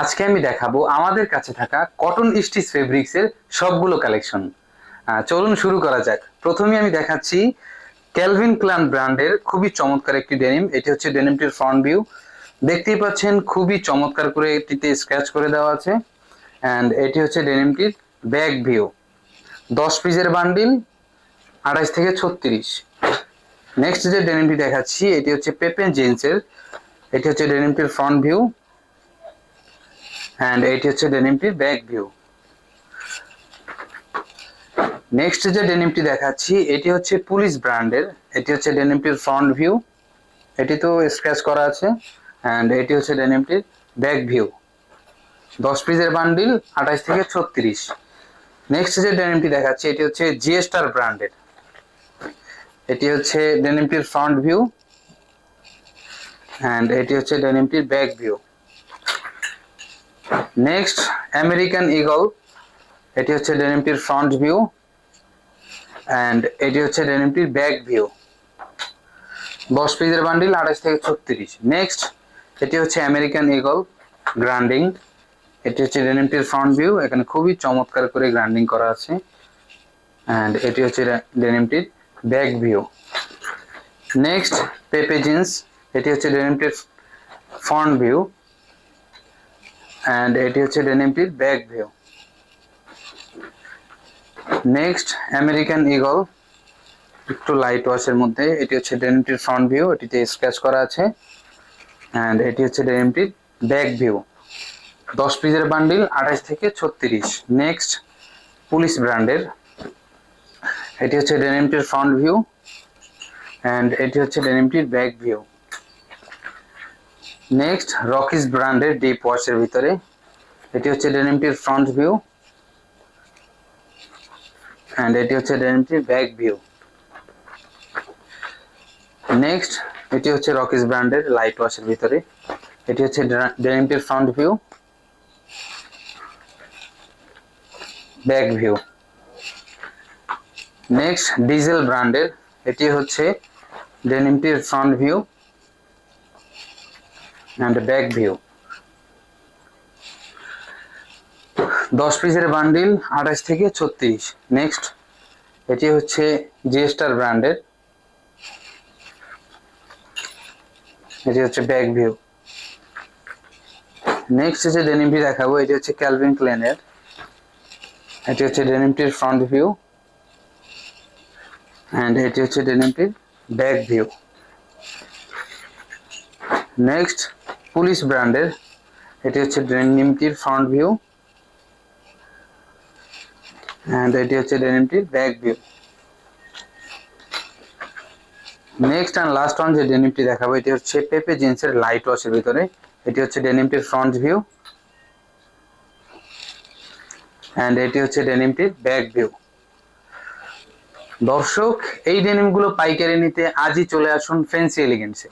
আজকে আমি দেখাবো আমাদের কাছে থাকা কটন স্টিচ ফেব্রিক্স এর সবগুলো কালেকশন চলুন শুরু করা যাক। প্রথমে আমি দেখাচ্ছি ক্যালভিন ক্লান ব্র্যান্ডের খুবই চমৎকার একটি ডেনিম এটি হচ্ছে ডেনিমটির ফ্রন্ট ভিউ দেখতেই পাচ্ছেন, খুবই চমৎকার করে এটিতে স্ক্র্যাচ করে দেওয়া আছে। অ্যান্ড এটি হচ্ছে ডেনিমটির ব্যাক ভিউ দশ পিসের বান্ডিল আড়াইশ থেকে ছত্রিশ। নেক্সট যে ডেনিমটি দেখাচ্ছি, এটি হচ্ছে পেপেন জিন্সের এটি হচ্ছে ডেনিমটির ফ্রন্ট ভিউ অ্যান্ড এটি হচ্ছে ডেনিমটির ব্যাক ভিউ নেক্সট যে ডেনিমটি দেখাচ্ছি, এটি হচ্ছে পুলিশ ব্র্যান্ডের, এটি হচ্ছে ডেনিমটির ফ্রন্ট ভিউ এটি তো স্ক্র্যাচ করা আছে অ্যান্ড এটি হচ্ছে ডেনিমটির ব্যাক ভিউ দশ পিসের বান্ডিল আঠাশ থেকে ছত্রিশ। নেক্সট যে ডেনিমটি দেখাচ্ছি, এটি হচ্ছে জিএস্টার ব্র্যান্ডের এটি হচ্ছে ডেনিমটির ফ্রন্ট ভিউ অ্যান্ড এটি হচ্ছে ডেনিমটির back view next American Eagle এটি হচ্ছে ডেনিমটির ফ্রন্ট ভিউ অ্যান্ড এটি হচ্ছে ডেনিমটির ব্যাক ভিউ দশ পিসের বান্ডিল আঠাশ থেকে ছত্রিশ। নেক্সট এটি হচ্ছে আমেরিকান ইগল গ্রান্ডিং এটি হচ্ছে ডেনিমটির ফ্রন্ট ভিউ এখানে খুবই চমৎকার করে গ্রান্ডিং করা আছে। অ্যান্ড এটি হচ্ছে ডেনিমটির back view next Pepe Jeans এটি হচ্ছে ডেনিমটির ফ্রন্ট ভিউ অ্যান্ড এটি হচ্ছে ডেনিমটির back view next American Eagle একটু লাইট ওয়াশের মধ্যে। এটি হচ্ছে ডেনিমটির ফ্রন্ট ভিউ এটিতে স্ক্র্যাচ করা আছে। অ্যান্ড এটি হচ্ছে ডেনিমটির ব্যাক ভিউ দশ পিসের বান্ডিল আঠাশ থেকে ছত্রিশ। নেক্সট পুলিশ ব্র্যান্ডের এটি হচ্ছে ডেনিমটির ফ্রন্ট ভিউ অ্যান্ড এটি হচ্ছে ডেনিমটির ব্যাক ভিউ নেক্সট রকিস ব্র্যান্ডের ডিপ ওয়াশের ভিতরে। এটি হচ্ছে ডেনিমটির ফ্রন্ট ভিউ অ্যান্ড এটি হচ্ছে ডেনিমটির ব্যাক ভিউ নেক্সট এটি হচ্ছে রকিস ব্র্যান্ডের লাইট ওয়াশের ভিতরে। এটি হচ্ছে ডেনিমটির front view back view next Diesel ব্র্যান্ডের এটি হচ্ছে ডেনিমটির front view and back view দশ পিসের বান্ডিল আঠাশ থেকে ছত্রিশ। নেক্সট এটি হচ্ছে জিএস্টার ব্র্যান্ডের এটি হচ্ছে ব্যাক ভিউ নেক্সট যে ডেনিমটি দেখাবো, এটি হচ্ছে ক্যালভিন ক্লেনের এটি হচ্ছে ডেনিমটির ফ্রন্ট ভিউ অ্যান্ড এটি হচ্ছে ডেনিমটির ব্যাক ভিউ নেক্সট পুলিশ ব্র্যান্ডের। এটি হচ্ছে ডেনিমটির ফ্রন্ট ভিউ অ্যান্ড এটি হচ্ছে ডেনিমটির back view next and last one যে ডেনিমটি দেখাবো, এটি হচ্ছে পেপে জিন্সের লাইট ওয়াশের ভিতরে। এটি হচ্ছে ডেনিমটির ফ্রন্ট ভিউ অ্যান্ড এটি হচ্ছে ডেনিমটির ব্যাক ভিউ দর্শক, এই ডেনিমগুলো পাইকারি নিতে আজই চলে আসুন ফেন্সি এলিগেন্সে